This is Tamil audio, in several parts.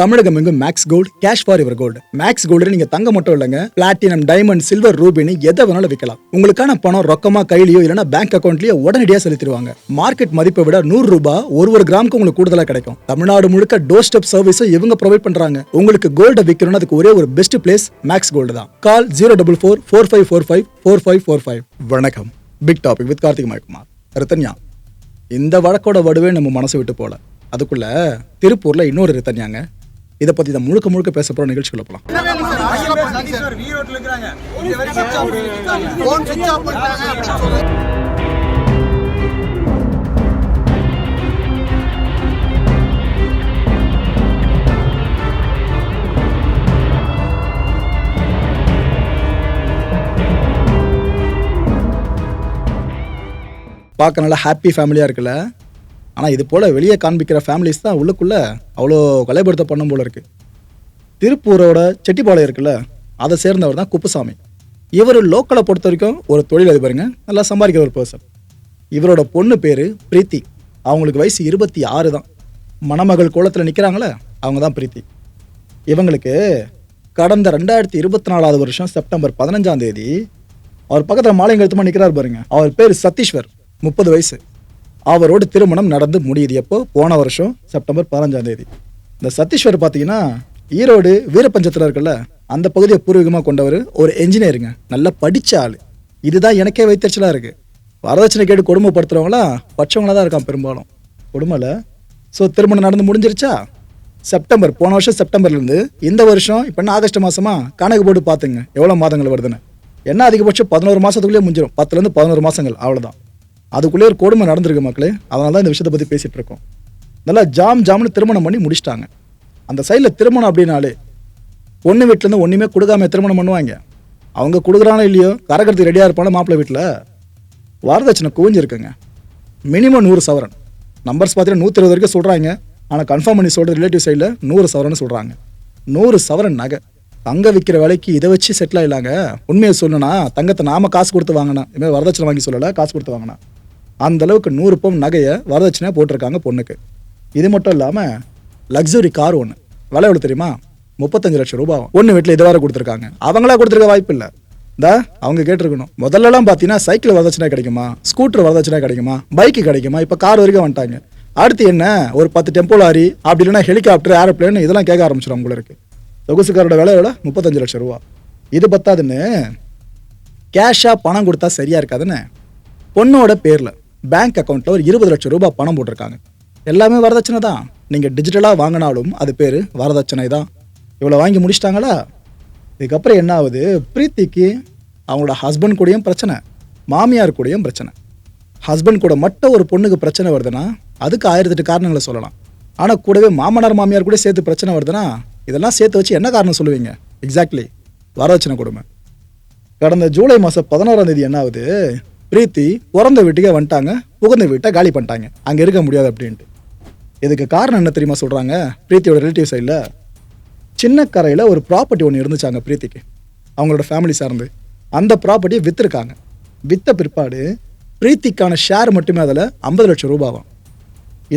தமிழகம் எங்கும் max gold cash for your gold max gold நீங்க தங்க மட்டும் இல்லைங்க. பிளாட்டினம் டைமண்ட் சில்வர் ரூபினி எதை வேணாலும் விற்கலாம் உங்களுக்கான பணம் ரொக்கமா கையிலயோ இல்லைன்னா பேங்க் அக்கௌண்ட்லயோ உடனடியாக செலுத்திடுவாங்க. மார்க்கெட் மதிப்பை விட நூறு ரூபாய் ஒரு ஒரு கிராமுக்கு உங்களுக்கு கூடுதலா கிடைக்கும். தமிழ்நாடு முழுக்க டோர் ஸ்டெப் சர்வீஸும் இவங்க ப்ரொவைட் பண்றாங்க. உங்களுக்கு கோல்ட விற்கணும்னு அதுக்கு ஒரே ஒரு பெஸ்ட் பிளேஸ் மேக்ஸ் கோல்டு தான். Call zero double four four five four five four five four five வணக்கம். Big topic with Karthik மயக்குமார் Rathanya இந்த வழக்கோட வடுவே நம்ம மனசு விட்டு போல அதுக்குள்ள திருப்பூர்ல இன்னொரு ரத்தன்யாங்க. இதை பத்தி தான் முழுக்க முழுக்க பேச போற நிகழ்ச்சிகளை போலாம். பார்க்க நல்லா ஹாப்பி ஃபேமிலியாக இருக்குல்ல ஆனால் இது போல் வெளியே காண்பிக்கிற ஃபேமிலிஸ் தான் உள்ளுக்குள்ளே அவ்வளோ கொலைப்படுத்த பண்ணும் போல் இருக்குது திருப்பூரோட செட்டிப்பாளையம் இருக்குல்ல அதை சேர்ந்தவர் தான் குப்புசாமி. இவர் லோக்கலை பொறுத்த வரைக்கும் ஒரு தொழில் அதிபருங்க நல்லா சம்பாதிக்கிற ஒரு பர்சன் இவரோட பொண்ணு பேர் பிரீத்தி. அவங்களுக்கு வயசு இருபத்தி ஆறு தான். மணமகள் கோலத்தில் நிற்கிறாங்களே அவங்க தான் பிரீத்தி. இவங்களுக்கு கடந்த ரெண்டாயிரத்தி இருபத்தி நாலாவது வருஷம் செப்டம்பர் பதினஞ்சாம் தேதி அவர் பக்கத்தில் மாலைங்கழுத்தமாக நிற்கிறார் பாருங்க. அவர் பேர் சதீஷ்வர் முப்பது வயசு. அவரோட திருமணம் நடந்து முடியுது எப்போ? போன வருஷம் செப்டம்பர் பதினஞ்சாம் தேதி. இந்த சதீஷ்வர் பார்த்தீங்கன்னா ஈரோடு வீரபஞ்சத்தில் இருக்குல்ல அந்த பகுதியை பூர்வீகமாக கொண்டவர் ஒரு என்ஜினியருங்க நல்லா படித்த ஆள். இதுதான் எனக்கே வைத்தறிச்சலாக இருக்குது வரதட்சணை கேட்டு கொடுமைப்படுத்துகிறவங்களாம் பச்சவங்களாக தான் இருக்கான் பெரும்பாலும். கொடுமையில் ஸோ திருமணம் நடந்து முடிஞ்சிருச்சா? செப்டம்பர் போன வருஷம் செப்டம்பர்லேருந்து இந்த வருஷம் இப்போ என்ன ஆகஸ்ட் மாதமாக கணக்கு போட்டு பார்த்துங்க எவ்வளோ மாதங்கள் வருதுன்னு. என்ன அதிகபட்சம் பதினோரு மாதத்துக்குள்ளேயே முடிஞ்சிடும் பத்துலேருந்து பதினோரு மாதங்கள் அவ்வளோதான் அதுக்குள்ளே ஒரு கொடுமை நடந்திருக்கு மக்களே. அதனால தான் இந்த விஷயத்தை பற்றி பேசிகிட்டு இருக்கோம். நல்லா ஜாம் ஜாம்னு திருமணம் பண்ணி முடிச்சிட்டாங்க. அந்த சைடில் திருமணம் அப்படின்னாலே பொண்ணு வீட்டிலேருந்து ஒன்றுமே கொடுக்காம திருமணம் பண்ணுவாங்க. அவங்க கொடுக்குறானோ இல்லையோ கரகரத்துக்கு ரெடியாக இருப்பான மாப்பிள்ளை வீட்டில் வரதட்சணை குவிஞ்சிருக்குங்க. மினிமம் நூறு சவரன். நம்பர்ஸ் பார்த்தீங்கன்னா நூற்றி இருபது வரைக்கும் சொல்கிறாங்க ஆனால் கன்ஃபார்ம் பண்ணி சொல்கிற ரிலேட்டிவ் சைடில் நூறு சவரன் சொல்கிறாங்க நூறு சவரன் நகை. தங்க விற்கிற விலைக்கு இதை வச்சு செட்டில் ஆகிடலாங்க உண்மையை சொல்லணும்னா தங்கத்தை நாம காசு கொடுத்து வாங்கினா இதுமாதிரி வரதட்சணை வாங்கி சொல்லலை காசு கொடுத்து வாங்கினா அந்த அளவுக்கு நூறு பவுன் நகையை வரதட்சணையாக போட்டிருக்காங்க பொண்ணுக்கு. இது மட்டும் இல்லாமல் லக்ஸுரி கார் ஒன்று விலை எவ்வளோ தெரியுமா? முப்பத்தஞ்சு லட்சம் ரூபாய். ஒன்று வீட்டில் இதுவரை கொடுத்துருக்காங்க. அவங்களா கொடுத்துருக்க வாய்ப்பு இல்லை. இந்த அவங்க கேட்டிருக்கணும். முதல்லலாம் பார்த்தீங்கன்னா சைக்கிள் வரதட்சணை கிடைக்குமா? ஸ்கூட்டர் வரதட்சணை கிடைக்குமா? பைக்கு கிடைக்குமா? இப்போ கார் வரைக்கும் வந்துட்டாங்க. அடுத்து என்ன? ஒரு பத்து டெம்போ லாரி அப்படி இல்லைன்னா ஹெலிகாப்டர் ஏரோப்ளேன் இதெல்லாம் கேட்க ஆரம்பிச்சிடும் உங்களுக்கு சொகுசுக்காரோட விலை எவ்வளோ முப்பத்தஞ்சு லட்சம் ரூபா இது பத்தாதுன்னு கேஷாக பணம் கொடுத்தா சரியா இருக்காதுன்னு பொண்ணோட பேரில் பேங்க் அக்கௌண்ட்டில் ஒரு இருபது லட்சம் ரூபாய் பணம் போட்டிருக்காங்க. எல்லாமே வரதட்சணை தான். நீங்கள் டிஜிட்டலாக வாங்கினாலும் அது பேர் வரதட்சணை தான். இவ்வளோ வாங்கி முடிச்சிட்டாங்களா? இதுக்கப்புறம் என்ன ஆகுது? பிரீத்திக்கு அவங்களோட ஹஸ்பண்ட் கூடயும் பிரச்சனை மாமியார் கூடயும் பிரச்சனை. ஹஸ்பண்ட் கூட மட்டும் ஒரு பொண்ணுக்கு பிரச்சனை வருதுன்னா அதுக்கு ஆயிரத்தெட்டு காரணங்களை சொல்லலாம். ஆனால் கூடவே மாமனார் மாமியார் கூட சேர்த்து பிரச்சனை வருதுன்னா இதெல்லாம் சேர்த்து வச்சு என்ன காரணம் சொல்லுவீங்க? எக்ஸாக்ட்லி வரதட்சணை கொடுமை. கடந்த ஜூலை மாதம் பதினோராம் தேதி என்ன ஆகுது? பிரீத்தி பிறந்த வீட்டுக்கே வந்துட்டாங்க புகுந்த வீட்டை காலி பண்ணிட்டாங்க. அங்கே இருக்க முடியாது அப்படின்ட்டு. இதுக்கு காரணம் என்ன தெரியுமா சொல்கிறாங்க பிரீத்தியோட ரிலேட்டிவ் சைடில் சின்ன கரையில் ஒரு ப்ராப்பர்ட்டி ஒன்று இருந்துச்சாங்க பிரீத்திக்கு. அவங்களோட ஃபேமிலி சார்ந்து. அந்த ப்ராப்பர்ட்டியை விற்றுருக்காங்க விற்ற பிற்பாடு பிரீத்திக்கான ஷேர் மட்டுமே அதில் ஐம்பது லட்சம் ரூபாவாம்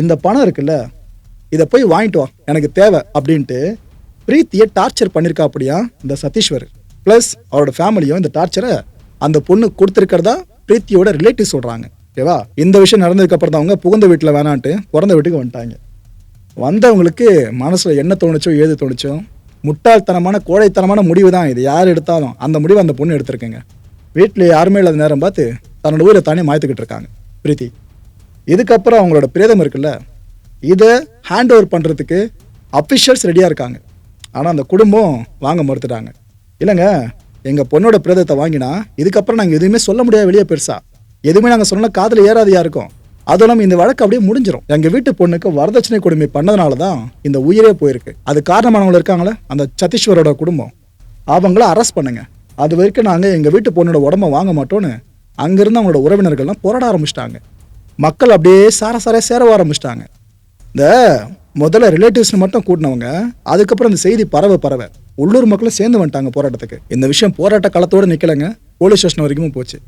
இந்த பணம் இருக்குல்ல இதை போய் வாங்கிட்டு வா எனக்கு தேவை அப்படின்ட்டு பிரீத்தியை டார்ச்சர் பண்ணியிருக்கா அப்படியா? இந்த சதீஸ்வர் ப்ளஸ் அவரோட ஃபேமிலியும் இந்த டார்ச்சரை அந்த பொண்ணு கொடுத்துருக்கிறதா? பிரீத்தியோட ரிலேட்டிவ் சொல்கிறாங்க ஓகேவா? இந்த விஷயம் நடந்ததுக்கப்புறம் தான் அவங்க புகுந்த வீட்டில் வேணான்ட்டு பிறந்த வீட்டுக்கு வந்துட்டாங்க. வந்தவங்களுக்கு மனசில் என்ன தோணுச்சோ ஏது தோணுச்சோ முட்டாள்தனமான கோழைத்தனமான முடிவு தான் இது. யார் எடுத்தாலும் அந்த முடிவு அந்த பொண்ணு எடுத்திருக்குங்க. வீட்டில் யாருமே இல்லாத நேரம் பார்த்து தன்னோட உயிரை தானே மாய்த்துக்கிட்டு இருக்காங்க பிரீத்தி. இதுக்கப்புறம் அவங்களோட பிரேதம் இருக்குல்ல இதை ஹேண்ட் ஓவர் பண்ணுறதுக்கு அஃபிஷியல்ஸ் ரெடியாக இருக்காங்க. ஆனால் அந்த குடும்பம் வாங்க மறுத்துட்டாங்க. இல்லைங்க எங்கள் பொண்ணோட பிரேதத்தை வாங்கினா இதுக்கப்புறம் நாங்கள் எதுவுமே சொல்ல முடியாது வெளியே பெருசா. எதுவுமே நாங்கள் சொன்னால் காதில் ஏறாதையாக இருக்கும். அதுவும் இல்லாமல் இந்த வழக்கு அப்படியே முடிஞ்சிடும் எங்கள் வீட்டு பொண்ணுக்கு வரதட்சணை கொடுமை பண்ணதுனால தான் இந்த உயிரே போயிருக்கு. அது காரணமானவங்க இருக்காங்களே? அந்த சத்தீஸ்வரோட குடும்பம். அவங்கள அரெஸ்ட் பண்ணுங்க. அது வரைக்கும் நாங்கள் எங்கள் வீட்டு பொண்ணோட உடம்ப வாங்க மாட்டோன்னு அங்கேருந்து அவங்களோட உறவினர்கள்லாம் போராட ஆரம்பிச்சிட்டாங்க. மக்கள் அப்படியே சார சார சேர ஆரம்பிச்சிட்டாங்க. இந்த முதல்ல ரிலேட்டிவ்ஸ்னு மட்டும் கூட்டினவங்க அதுக்கப்புறம் இந்த செய்தி பரவ பரவ. உள்ளூர் மக்களும் சேர்ந்து வந்துட்டாங்க போராட்டத்துக்கு. இந்த விஷயம் போராட்ட களத்தோடு நிற்கலைங்க போலீஸ் ஸ்டேஷன் வரைக்கும் போச்சு.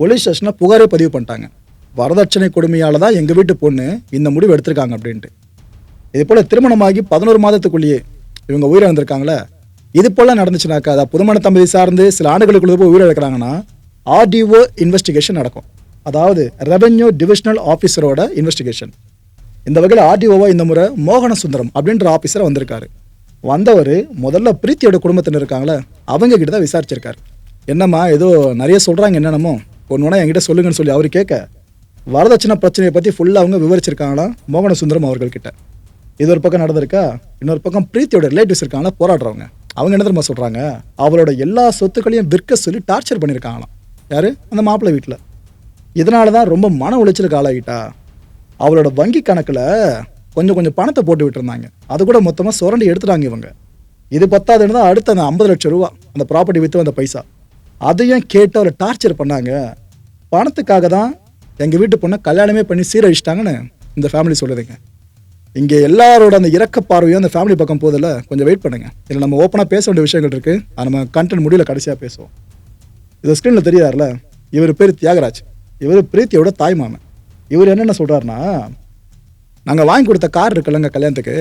போலீஸ் ஸ்டேஷனில் புகாரே பதிவு பண்ணிட்டாங்க. வரதட்சணை கொடுமையால் தான் எங்கள் வீட்டு பொண்ணு இந்த முடிவு எடுத்திருக்காங்க அப்படின்ட்டு. இது போல் திருமணமாகி பதினோரு மாதத்துக்குள்ளேயே இவங்க உயிரிழந்திருக்காங்களே இது போல நடந்துச்சுனாக்கா அதை புதுமண தம்பதி சார்ந்து சில ஆண்டுகளுக்குள்ள போய் உயிரிழக்கிறாங்கன்னா ஆர்டிஓ இன்வெஸ்டிகேஷன் நடக்கும். அதாவது ரெவென்யூ டிவிஷனல் ஆஃபீஸரோட இன்வெஸ்டிகேஷன் இந்த வகையில் ஆர்டிஓவா இந்த முறை மோகன சுந்தரம் அப்படின்ற ஆஃபீஸர் வந்திருக்காரு. வந்தவர் முதல்ல பிரீத்தியோட குடும்பத்தினர் இருக்காங்களே அவங்க கிட்ட தான் விசாரிச்சிருக்காரு. என்னம்மா ஏதோ நிறைய சொல்கிறாங்க என்னென்னமோ. ஒன்று ஒன்றா என்கிட்ட சொல்லுங்கன்னு சொல்லி அவர் கேட்க வரதட்சணை பிரச்சனையை பற்றி ஃபுல்லாக அவங்க விவரிச்சிருக்காங்களா மோகன சுந்தரம் அவர்கள்கிட்ட. இது ஒரு பக்கம் நடந்திருக்கா? இன்னொரு பக்கம் பிரீத்தியோட ரிலேட்டிவ்ஸ் இருக்காங்களா? போராடுறவங்க. அவங்க என்ன தெரியுமா சொல்கிறாங்க அவளோட எல்லா சொத்துக்களையும் விற்க சொல்லி டார்ச்சர் பண்ணியிருக்காங்களாம் யார்? அந்த மாப்பிள்ளை வீட்டில் இதனால தான் ரொம்ப மன உளைச்சலுக்கு ஆளாகிட்டா அவளோட வங்கி கணக்கில் கொஞ்சம் கொஞ்சம் பணத்தை போட்டு விட்டுருந்தாங்க. அது கூட மொத்தமாக சுரண்டி எடுத்துட்டாங்க இவங்க. இது பத்தாதுன்னு தான் அடுத்த அந்த ஐம்பது லட்சம் ரூபா அந்த ப்ராப்பர்ட்டி விற்று வந்த பைசா. அதையும் கேட்டு அவரை டார்ச்சர் பண்ணாங்க. பணத்துக்காக தான் எங்கள் வீட்டு பொண்ணை கல்யாணமே பண்ணி சீரழிச்சிட்டாங்கன்னு இந்த ஃபேமிலி சொல்லுதுங்க. இங்கே எல்லாரோட அந்த இறக்க பார்வையும் அந்த ஃபேமிலி பக்கம் போதில் கொஞ்சம் வெயிட் பண்ணுங்க. இதில் நம்ம ஓப்பனாக பேச வேண்டிய விஷயங்கள் இருக்குது அது நம்ம கண்டென்ட் முடியல கடைசியாக பேசுவோம். இது ஸ்க்ரீனில் தெரியாதுல இவர் பேர் தியாகராஜ். இவர் பிரீத்தியோட தாய் மாமன். இவர் என்னென்ன சொல்கிறாருன்னா நாங்கள் வாங்கி கொடுத்த கார் இருக்குல்லங்க கல்யாணத்துக்கு.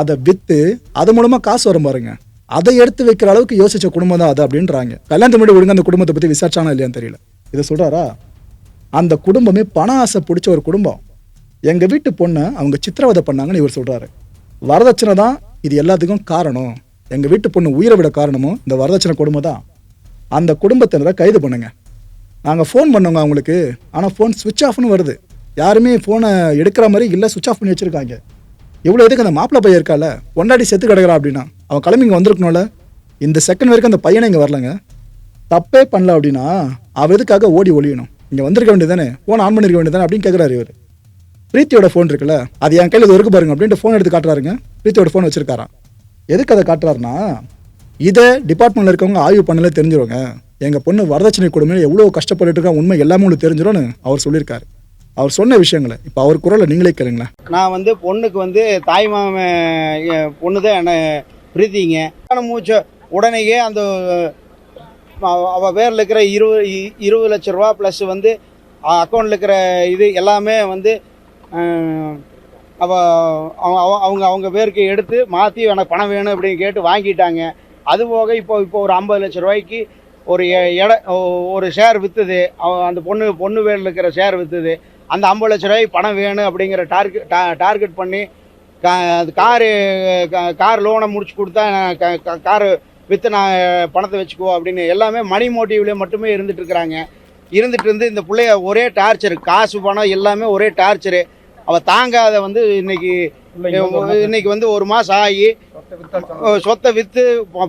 அதை விற்று அது மூலமாக காசு வரும் பாருங்க. அதை எடுத்து வைக்கிற அளவுக்கு யோசிச்ச குடும்பம் தான் அது அப்படின்றாங்க. கல்யாணத்தை முன்னாடி ஒழுங்கு அந்த குடும்பத்தை பற்றி விசாரிச்சானா இல்லையான்னு தெரியல. இதை சொல்கிறாரா அந்த குடும்பமே பண ஆசை பிடிச்ச ஒரு குடும்பம். எங்கள் வீட்டு பொண்ணை அவங்க சித்திரவதை பண்ணாங்கன்னு இவர் சொல்கிறாரு வரதட்சணை தான் இது எல்லாத்துக்கும் காரணம். எங்கள் வீட்டு பொண்ணு உயிரை விட காரணமும் இந்த வரதட்சணை குடும்பம் தான். அந்த குடும்பத்தினரை கைது பண்ணுங்க. நாங்கள் ஃபோன் பண்ணோங்க அவங்களுக்கு. ஆனால் ஃபோன் சுவிட்ச் ஆஃப்னு வருது. யாருமே ஃபோனை எடுக்கிற மாதிரி இல்லை சுவிச் ஆஃப் பண்ணி வச்சுருக்காங்க. இவ்வளோ எதுக்கு அந்த மாப்பிள்ளை பையன் இருக்கால? பொண்டாடி செத்து கிடக்கிறா அப்படின்னா. அவன் கிளம்பி இங்கே வந்திருக்கணும்ல. இந்த செகண்ட் வரைக்கும் அந்த பையனை இங்கே வரலங்க. தப்பே பண்ணல அப்படின்னா அவ எதுக்காக ஓடி ஒழியணும் இங்கே வந்திருக்க வேண்டியதானே ஃபோன் ஆன் பண்ணிருக்க வேண்டியதானே அப்படின்னு கேட்குறாரு இவர். பிரீத்தியோட ஃபோன் இருக்குல்ல அது என் கையில் இது இருக்கு பாருங்க அப்படின்ட்டு ஃபோன் எடுத்து காட்டுறாருங்க. பிரீத்தியோட ஃபோன் வச்சிருக்காராம். எதுக்கு அதை காட்டுறாருன்னா இதை டிபார்ட்மெண்ட்டில் இருக்கவங்க ஆய்வு பண்ணல தெரிஞ்சிருவாங்க. எங்கள் பொண்ணு வரதட்சணை கொடுமையில் எவ்வளோ கஷ்டப்பட்டுட்டு இருக்கா உண்மை எல்லாமே உங்களுக்கு தெரிஞ்சிடும்னு அவர் சொல்லியிருக்காரு. அவர் சொன்ன விஷயங்களை இப்போ அவர் குரலை நீங்களே கேளுங்களேன். நான் வந்து பொண்ணுக்கு வந்து தாய் மாமன் பொண்ணு தான் என்ன பிரீத்திங்க. மூச்ச உடனேயே அந்த அவ- பேரில் இருக்கிற இருபது இருபது லட்ச ரூபா ப்ளஸ் வந்து அக்கௌண்ட்டில் இருக்கிற இது எல்லாமே வந்து அவள் அவ அவ- அவங்க அவங்க பேருக்கு எடுத்து மாற்றி எனக்கு பணம் வேணும் அப்படின்னு கேட்டு வாங்கிட்டாங்க. அது போக இப்போ இப்போ ஒரு ஐம்பது லட்ச ரூபாய்க்கு ஒரு எ- ஒரு ஷேர் விற்றுது அந்த பொண்ணு பொண்ணு பேரில் இருக்கிற ஷேர் விற்றுது அந்த ஐம்பது லட்ச ரூபாய்க்கு பணம் வேணும் அப்படிங்கிற டார்கெட் டார்கெட் பண்ணி காரு கார் லோனை முடிச்சு கொடுத்தா காரு விற்று நான் பணத்தை வச்சுக்குவோம் அப்படின்னு எல்லாமே மணி மோட்டிவ்லேயே மட்டுமே இருந்துட்டு இருக்கிறாங்க. இருந்துட்டு இருந்து இந்த பிள்ளைய ஒரே டார்ச்சர் காசு பணம் எல்லாமே ஒரே டார்ச்சரு அவள் தாங்காத வந்து இன்னைக்கு இன்னைக்கு வந்து ஒரு மாதம் ஆகி சொத்தை விற்று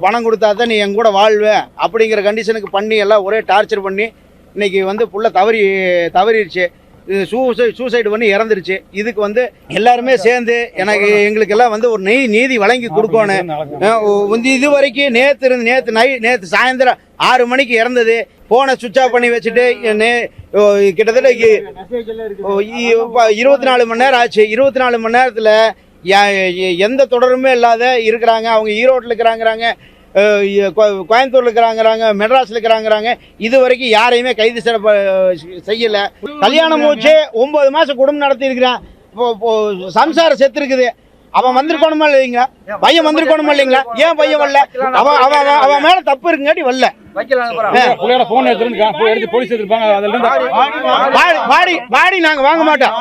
பணம் கொடுத்தா தான் நீ என் கூட வாழ்வ அப்படிங்கிற கண்டிஷனுக்கு பண்ணி எல்லாம் ஒரே டார்ச்சர் பண்ணி இன்னைக்கு வந்து புள்ள தவறி தவறிடுச்சு. சூசைட் சூசைடு பண்ணி இறந்துருச்சு. இதுக்கு வந்து எல்லாருமே சேர்ந்து எனக்கு எங்களுக்கு எல்லாம் வந்து ஒரு நெய் நீதி வழங்கி கொடுக்கணும். இது வரைக்கும் நேற்று இருந்து நேற்று நை நேற்று சாயந்தரம் ஆறு மணிக்கு இறந்தது. ஃபோனை சுவிட்ச் ஆஃப் பண்ணி வச்சுட்டு கிட்டத்தட்ட இருபத்தி நாலு மணி நேரம் ஆச்சு. இருபத்தி நாலு மணி நேரத்தில் எந்த தொடருமே இல்லாத இருக்கிறாங்க. அவங்க ஈரோட்டில் இருக்கிறாங்கிறாங்க. கோயம்புத்தூர்ல இருக்கிறாங்கிறாங்க மெட்ராஸ்ல இருக்கிறாங்கிறாங்க இது வரைக்கும் யாரையுமே கைது சிறப்ப செய்யல. கல்யாணம் மூச்சு ஒன்பது மாசம் குடும்பம் நடத்தி இருக்கிறான் இப்போ இப்போ சம்சாரம் செத்து இருக்குது. அவன் வந்திருக்கணுமா இல்லைங்களா பையன் வந்திருக்கணுமா இல்லைங்களா? ஏன் பையன் வரல? அவன் அவன் அவன் மேல தப்பு இருக்குங்காட்டி வரல. வாடி நாங்க வாங்க மாட்டோம்.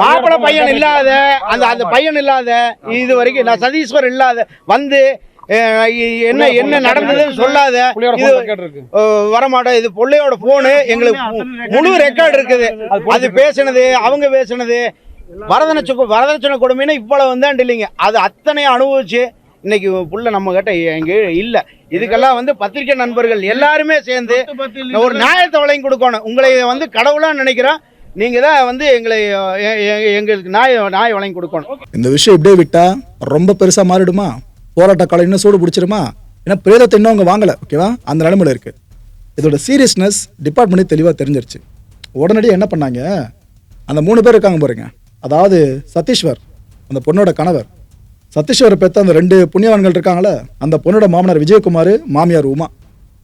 மாப்பிள்ளை பையன் இல்லாத அந்த அந்த பையன் இல்லாத இது வரைக்கும் நான் சதீஸ்வர் இல்லாத வந்து என்ன என்ன நடந்ததுன்னு சொல்லாத. இது வரமாட்டோம். இது பிள்ளையோட போனு எங்களுக்கு மு- முழு ரெக்கார்டு இருக்குது. அது பேசுனது அவங்க பேசுனது. வரதட்சணை வரதட்சணை கொடுமைன்னா இவ்வளவு வந்தாண்டு இல்லைங்க அது அத்தனையும் அனுபவிச்சு இன்னைக்கு புள்ள நம்ம கிட்ட எங்க இல்ல. இதுக்கெல்லாம் வந்து பத்திரிக்கை நண்பர்கள் எல்லாருமே சேர்ந்து ஒரு நியாயத்தை வழங்கி கொடுக்கணும். உங்களை வந்து கடவுளா நினைக்கிறோம். நீங்க தான் வந்து எங்களை எங்களுக்கு நியாய நியாயம் வழங்கி கொடுக்கணும். இந்த விஷயம் இப்படியே விட்டா ரொம்ப பெருசா மாறிடுமா? போராட்ட காலம் இன்னும் சூடு பிடிச்சிருமா? ஏன்னா பிரேதத்தை இன்னும் அவங்க வாங்கலை ஓகேவா அந்த நிலைமையில் இருக்கு. இதோட சீரியஸ்னஸ் டிபார்ட்மெண்ட்டே தெளிவாக தெரிஞ்சிருச்சு. உடனடியாக என்ன பண்ணாங்க? அந்த மூணு பேர் இருக்காங்க பாருங்க. அதாவது சதீஷ்வர் அந்த பொண்ணோட கணவர். சதீஷ்வர் பெற்ற அந்த ரெண்டு புண்ணியவான்கள் இருக்காங்களே அந்த பொண்ணோட மாமனார் விஜயகுமார் மாமியார் உமா.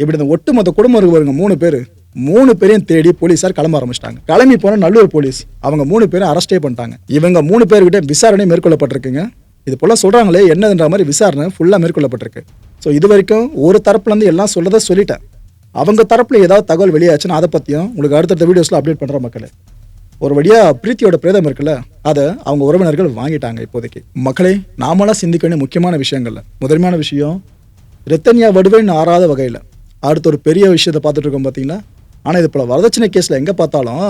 இப்படி இந்த ஒட்டுமொத்த குடும்பம் இருக்கு பாருங்க மூணு பேர். மூணு பேரையும் தேடி போலீஸார் கிளம்ப ஆரம்பிச்சிட்டாங்க. கிளம்பி போன நல்லூர் போலீஸ் அவங்க மூணு பேரும் அரெஸ்டே பண்ணிட்டாங்க. இவங்க மூணு பேர்கிட்ட விசாரணை மேற்கொள்ளப்பட்டிருக்குங்க. இது போல் சொல்கிறாங்களே என்னதுன்ற மாதிரி விசாரணை ஃபுல்லாக மேற்கொள்ளப்பட்டிருக்கு. ஸோ இது வரைக்கும் ஒரு தரப்புலேருந்து எல்லாம் சொல்லதை சொல்லிட்டேன். அவங்க தரப்பில் ஏதாவது தகவல் வெளியாச்சுன்னா அதை பற்றியும் உங்களுக்கு அடுத்தடுத்த வீடியோஸில் அப்டேட் பண்ணுற மக்களே. ஒரு வழியாக பிரீத்தியோட பிரேதம் இருக்குல்ல அதை அவங்க உறவினர்கள் வாங்கிட்டாங்க இப்போதைக்கு. மக்களே நாமளாக சிந்திக்க வேண்டிய முக்கியமான விஷயங்கள்ல. முதன்மையான விஷயம் ரத்தன்யா வடுவேன்னு ஆறாத வகையில். அடுத்த ஒரு பெரிய விஷயத்தை பார்த்துட்டு இருக்கோம் பார்த்தீங்களா ஆனால் இது போல் வரதட்சணை கேஸில் எங்கே பார்த்தாலும்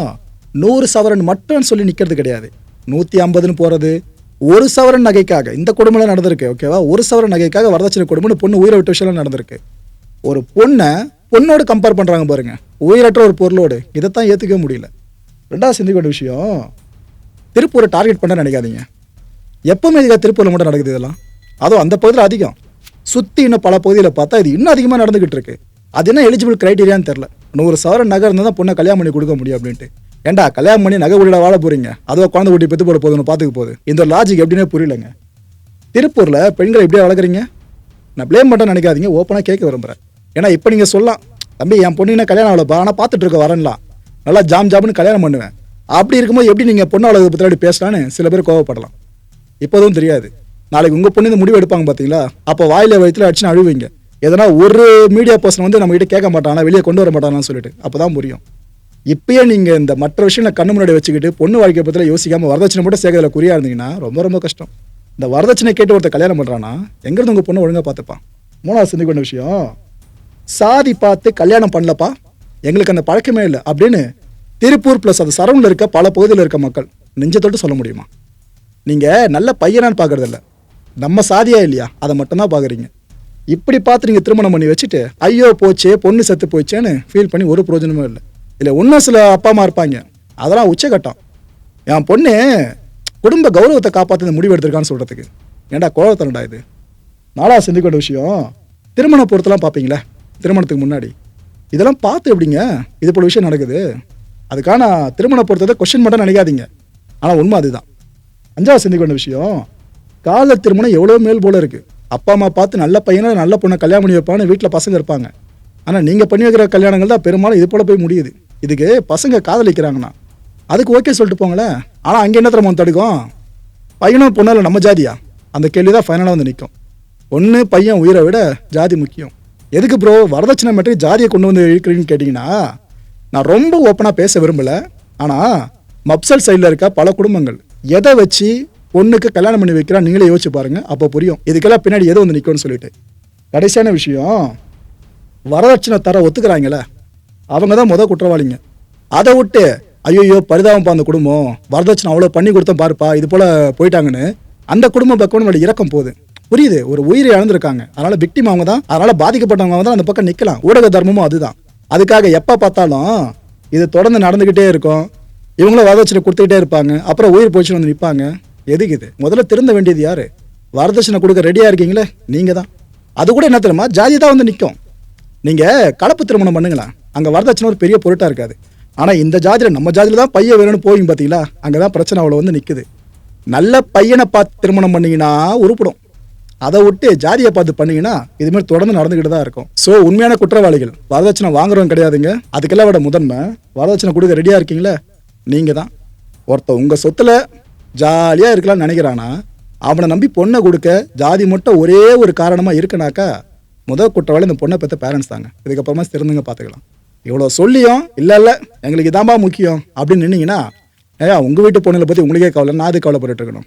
நூறு சவரன் மட்டும் சொல்லி நிற்கிறது கிடையாது. நூற்றி ஐம்பதுன்னு போகிறது ஒரு சவரன் நகைக்காக இந்த கொடுமைலாம் நடந்திருக்கு ஓகேவா ஒரு சவரன் நகைக்காக வரதட்சணை கொடுமைன்னு பொண்ணு உயிரை விட்ட விஷயம் நடந்திருக்கு. ஒரு பொண்ணை பொண்ணோடு கம்பேர் பண்ணுறாங்க பாருங்கள் உயிரற்ற ஒரு பொருளோடு. இதைத்தான் ஏற்றுக்க முடியல. ரெண்டாவது சிந்திக்க வேண்டிய விஷயம் திருப்பூரை டார்கெட் பண்ண நினைக்காதீங்க. எப்பவுமே இதுக்காக திருப்பூரில் மட்டும் நடக்குது இதெல்லாம். அதுவும் அந்த பகுதியில் அதிகம். சுற்றி இன்னும் பல பகுதியில் பார்த்தா இது இன்னும் அதிகமாக நடந்துக்கிட்டு இருக்கு. அது என்ன எலிஜிபிள் க்ரைட்டீரியான்னு தெரில நூறு சவரன் நகை இருந்தால் தான் பொண்ணை கல்யாணம் பண்ணி கொடுக்க முடியும் அப்படின்ட்டு. ஏண்டா கல்யாணம் பண்ணி நகை வீட வாழ போறீங்க? அதுவா குழந்தை குட்டி பெத்து போட போதுன்னு பார்த்துக்க போகுது. இந்த லாஜிக் எப்படின்னே புரியலங்க. திருப்பூரில் பெண்களை எப்படியா வளர்க்குறீங்க? நான் ப்ளேம் மட்டும் நினைக்காதீங்க ஓப்பனாக கேட்க விரும்புகிறேன் ஏன்னா இப்போ நீங்கள் சொல்லலாம் தம்பி என் பொண்ணுன்னா கல்யாணம் அவ்வளோப்பா ஆனால் பார்த்துட்டு இருக்க வரேன்லாம். நல்லா ஜாம் ஜாப்னு கல்யாணம் பண்ணுவேன். அப்படி இருக்கும்போது எப்படி நீங்கள் பொண்ணு அவ்வளோ பற்றி பேசலான்னு சில பேர் கோவப்படலாம். இப்போதும் தெரியாது. நாளைக்கு உங்கள் பொண்ணு முடிவு எடுப்பாங்க பார்த்தீங்களா அப்போ வாயில வயிற்றுல அடிச்சுன்னு அழுவீங்க. எதனா ஒரு மீடியா பர்சன் வந்து நம்ம கிட்ட கேட்க மாட்டானா வெளியே கொண்டு வர மாட்டானான்னு சொல்லிட்டு. அப்போ தான் புரியும். இப்பயே நீங்கள் இந்த மற்ற விஷயங்களை கண்ணு முன்னாடி வச்சுக்கிட்டு பொண்ணு வாழ்க்கை பற்றில யோசிக்காமல் வரதட்சணை மட்டும் சேர்க்கறதுல குறியாக இருந்தீங்கன்னா ரொம்ப ரொம்ப கஷ்டம். இந்த வரதட்சணை கேட்டு ஒருத்தர் கல்யாணம் பண்ணுறான்னா எங்கேருந்து உங்கள் பொண்ணு ஒழுங்காக பார்த்துப்பான் மூணாவது சிந்திக்க வேண்டிய விஷயம் சாதி பார்த்து கல்யாணம் பண்ணலப்பா எங்களுக்கு அந்த பழக்கமே இல்லை அப்படின்னு திருப்பூர் ப்ளஸ் அது சரௌண்டில் இருக்க பல பகுதியில் இருக்க மக்கள் நெஞ்சத்தோட்டு சொல்ல முடியுமா? நீங்கள் நல்ல பையனான்னு பார்க்குறதில்ல நம்ம சாதியா இல்லையா? அதை மட்டும்தான் பார்க்குறீங்க. இப்படி பார்த்து நீங்கள் திருமணம் பண்ணி வச்சுட்டு ஐயோ போச்சே பொண்ணு செத்து போச்சேன்னு ஃபீல் பண்ணி ஒரு பிரயோஜனமும் இல்லை. இல்லை இன்னும் சில அப்பா அம்மா இருப்பாங்க. அதெல்லாம் உச்சகட்டம். என் பொண்ணு குடும்ப கௌரவத்தை காப்பாற்ற முடிவு எடுத்திருக்கான்னு சொல்கிறதுக்கு ஏன்டா கோவத்தனடா இது? நாளா சிந்திக்கொண்ட விஷயம். திருமண பொறுத்தெல்லாம் பார்ப்பீங்களே திருமணத்துக்கு முன்னாடி. இதெல்லாம் பார்த்து எப்படிங்க? இது போல விஷயம் நடக்குது. அதுக்கான திருமண பொறுத்ததை கொஷின் மட்டும் நினைக்காதீங்க. ஆனால் உண்மை அதுதான். அஞ்சாவது சிந்திக்கொண்ட விஷயம் கால திருமணம் எவ்வளோ மேல் போல் இருக்குது அப்பா அம்மா பார்த்து நல்ல பையனை நல்ல பொண்ணை கல்யாணம் பண்ணி வைப்பான்னு வீட்டில் பசங்க இருப்பாங்க. ஆனால் நீங்கள் பண்ணி வைக்கிற கல்யாணங்கள் தான் பெரும்பாலும் இது போல் போய் முடியுது. இதுக்கு பசங்க காதலிக்கிறாங்கண்ணா. அதுக்கு ஓகே சொல்லிட்டு போங்களேன் ஆனால் அங்கே என்ன திறமை தடுக்கும்? பையனும் பொண்ணால் நம்ம ஜாதியா? அந்த கேள்வி தான் ஃபைனலாக வந்து நிற்கும் ஒன்று பையன் உயிரை விட ஜாதி முக்கியம். எதுக்கு ப்ரோ வரதட்சணை மட்டும் ஜாதியை கொண்டு வந்து இருக்கிறீங்கன்னு கேட்டிங்கன்னா நான் ரொம்ப ஓப்பனாக பேச விரும்பலை. ஆனால் மப்சல் சைடில் இருக்க பல குடும்பங்கள் எதை வச்சு பொண்ணுக்கு கல்யாணம் பண்ணி வைக்கிறா நீங்களே யோசிச்சு பாருங்கள் அப்போ புரியும். இதுக்கெல்லாம் பின்னாடி எது வந்து நிற்கும்னு சொல்லிட்டு. கடைசியான விஷயம் வரதட்சணை தர ஒத்துக்கிறாங்களே அவங்க தான் முத குற்றவாளிங்க. அதை விட்டு ஐயோ பரிதாபம்ப்பா அந்த குடும்பம் வரதட்சணை அவ்வளோ பண்ணி கொடுத்தோம் பாருப்பா இது போல போயிட்டாங்கன்னு அந்த குடும்ப பக்கம் நம்மளோட இறக்கம் போகுது. புரியுது? ஒரு உயிரை இழந்திருக்காங்க. அதனால விக்டிம் அவங்க தான் அதனால பாதிக்கப்பட்டவங்க தான் அந்த பக்கம் நிற்கலாம் ஊடக தர்மமும் அதுதான். அதுக்காக எப்போ பார்த்தாலும் இது தொடர்ந்து நடந்துக்கிட்டே இருக்கும். இவங்களும் வரதட்சணை கொடுத்துக்கிட்டே இருப்பாங்க. அப்புறம் உயிர் போச்சுன்னு வந்து நிற்பாங்க எதுக்கு இது? முதல்ல திருந்த வேண்டியது யாரு? வரதட்சணை கொடுக்க ரெடியாக இருக்கீங்களே? நீங்கள் தான் அது கூட என்ன தெரியுமா? ஜாதி தான் வந்து நிற்கும் நீங்கள் கலப்பு திருமணம் பண்ணுங்களேன். அங்கே வரதட்சணை ஒரு பெரிய பொருட்டாக இருக்காது. ஆனால் இந்த ஜாதியில் நம்ம ஜாதியில் தான் பையன் வேணும்னு போவீங்க பார்த்தீங்களா அங்கே தான் பிரச்சனை அவ்வளோ வந்து நிற்குது நல்ல பையனை பார்த்து திருமணம் பண்ணிங்கன்னா உருப்படும். அதை விட்டு ஜாதியை பார்த்து பண்ணிங்கன்னா இதுமாதிரி தொடர்ந்து நடந்துக்கிட்டு தான் இருக்கும். ஸோ உண்மையான குற்றவாளிகள் வரதட்சணை வாங்குறவங்க கிடையாதுங்க. அதுக்கெல்லாம் விட முதன்மை வரதட்சணை கொடுக்க ரெடியாக இருக்கீங்களே? நீங்கள் தான் ஒருத்தன் உங்கள் சொத்தில் ஜாலியாக இருக்கலாம்னு நினைக்கிறானா அவனை நம்பி பொண்ணை கொடுக்க ஜாதி மட்டும் ஒரே ஒரு காரணமாக இருக்குனாக்கா முதல் குற்றவாளி இந்த பொண்ணை பெற்ற பேரண்ட்ஸ் தாங்க. இதுக்கப்புறமா சிறந்துங்க பார்த்துக்கலாம் இவ்வளோ சொல்லியும் இல்லை இல்லை எங்களுக்கு இதாம்பா முக்கியம் அப்படின்னு நின்னீங்கன்னா ஏயா உங்கள் வீட்டு பொண்ணுங்களை பற்றி உங்களுக்கே கவலை நான் அது கவலைப்பட்டு இருக்கணும்?